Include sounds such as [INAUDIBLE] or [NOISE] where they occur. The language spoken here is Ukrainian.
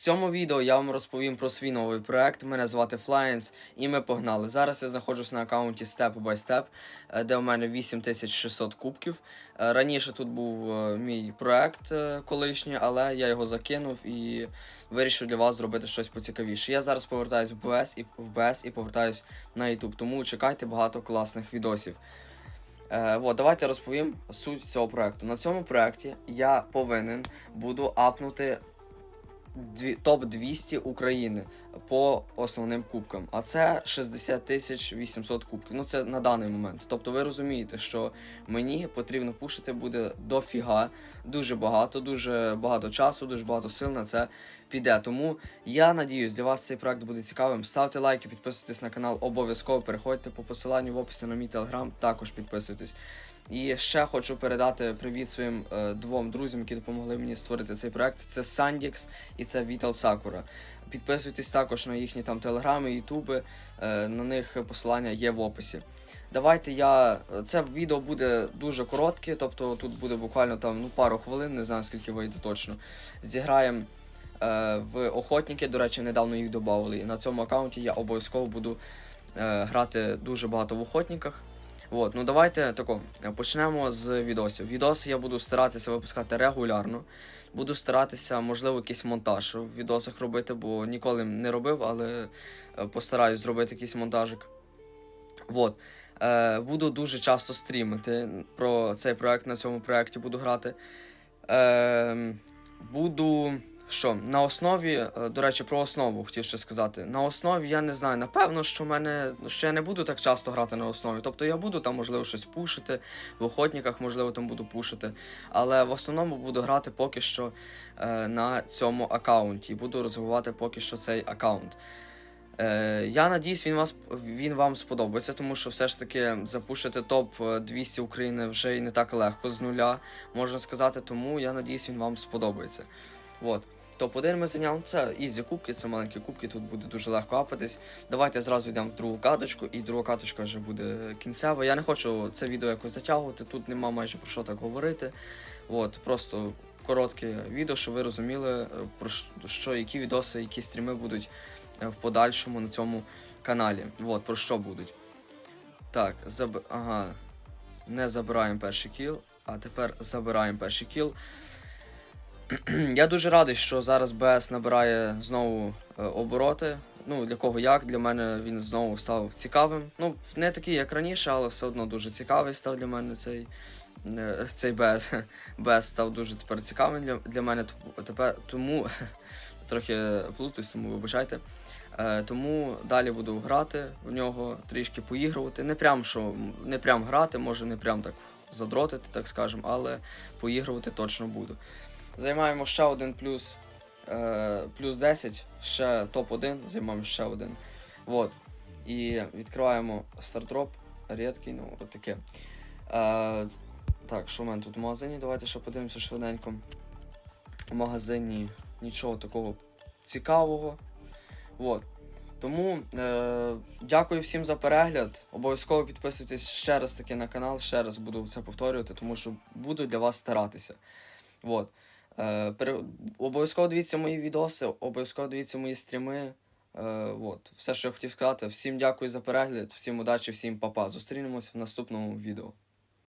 цьому відео я вам розповім про свій новий проект. Мене звати Flyence, і ми погнали. Зараз я знаходжусь на аккаунті Step by Step, е, де у мене 8600 кубків. Е, Раніше тут був е, мій проект колишній, але я його закинув і вирішив для вас зробити щось поцікавіше. Я зараз повертаюсь в БС і в БС і повертаюсь на YouTube, тому чекайте багато класних відосів. Е, вот, давайте розповім суть цього проекту. На цьому проекті я повинен буду апнути топ 200 України по основним кубкам. А це 60 тисяч 800 кубків. Ну це на даний момент. Тобто ви розумієте, що мені потрібно пушити буде дофіга, дуже багато, дуже багато часу, дуже багато сил на це піде. Тому я надіюсь, для вас цей проект буде цікавим. Ставте лайки, підписуйтесь на канал, обов'язково переходьте по посиланню в описі на мій телеграм, також підписуйтесь. І ще хочу передати привіт своїм е, двом друзям, які допомогли мені створити цей проект. Це Sandix і це Vital Sakura. Підписуйтесь також на їхні там телеграми, ютуби. Е, на них посилання є в описі. Давайте я. Це відео буде дуже коротке, тобто тут буде буквально там ну, пару хвилин, не знаю скільки вийде точно. Зіграємо е, в охотники. До речі, недавно їх додали. І на цьому аккаунті я обов'язково буду е, грати дуже багато в охотниках. От, ну давайте тако, почнемо з відосів. Відоси я буду старатися випускати регулярно. Буду старатися, можливо, якийсь монтаж в відосах робити, бо ніколи не робив, але е, постараюсь зробити якийсь монтажик. От. Е, буду дуже часто стрімити про цей проект, на цьому проекті буду грати. Е, буду. Що, на основі, е, до речі, про основу хотів ще сказати. На основі я не знаю, напевно, що мене що я не буду так часто грати на основі. Тобто я буду там, можливо, щось пушити, в охотниках, можливо, там буду пушити. Але в основному буду грати поки що е, на цьому аккаунті. Буду розвивати поки що цей аккаунт. Е, я надіюсь, він, вас, він вам сподобається, тому що все ж таки запушити топ 200 України вже і не так легко з нуля, можна сказати. Тому я надіюсь, він вам сподобається. От. Топ-1 ми зайняли. Це ізі кубки, це маленькі кубки, тут буде дуже легко апатись. Давайте зразу йдемо в другу каточку, і друга каточка вже буде кінцева. Я не хочу це відео якось затягувати, тут нема майже про що так говорити. От, просто коротке відео, щоб ви розуміли, е, про що, які відоси, які стріми будуть е, в подальшому на цьому каналі. От, про що будуть. Так, заб... ага. Не забираємо перший кіл, а тепер забираємо перший кіл. [CLEARS THROAT] Я дуже радий, що зараз БС набирає знову е, обороти. Ну, для кого як, для мене він знову став цікавим. Ну, не такий, як раніше, але все одно дуже цікавий став для мене цей, е, цей БС. [LAUGHS] БС став дуже тепер цікавим для, для мене. Тепер, тому [LAUGHS] трохи плутаюсь, тому вибачайте. Е, тому далі буду грати в нього, трішки поігрувати. Не прям що не прям грати, може не прям так задротити, так скажемо, але поігрувати точно буду. Займаємо ще один плюс, е, плюс 10, ще топ-1, займаємо ще один. Вот. І відкриваємо стартроп, рідкий, ну, отаке. Е, так, що в мене тут в магазині? Давайте ще подивимося швиденько. В магазині нічого такого цікавого. Вот. Тому е, дякую всім за перегляд. Обов'язково підписуйтесь ще раз таки на канал, ще раз буду це повторювати, тому що буду для вас старатися. Вот. Е. Обов'язково дивіться мої відоси, обов'язково дивіться мої стріми. Е, от. Все, що я хотів сказати. Всім дякую за перегляд, всім удачі, всім па-па. Зустрінемось в наступному відео.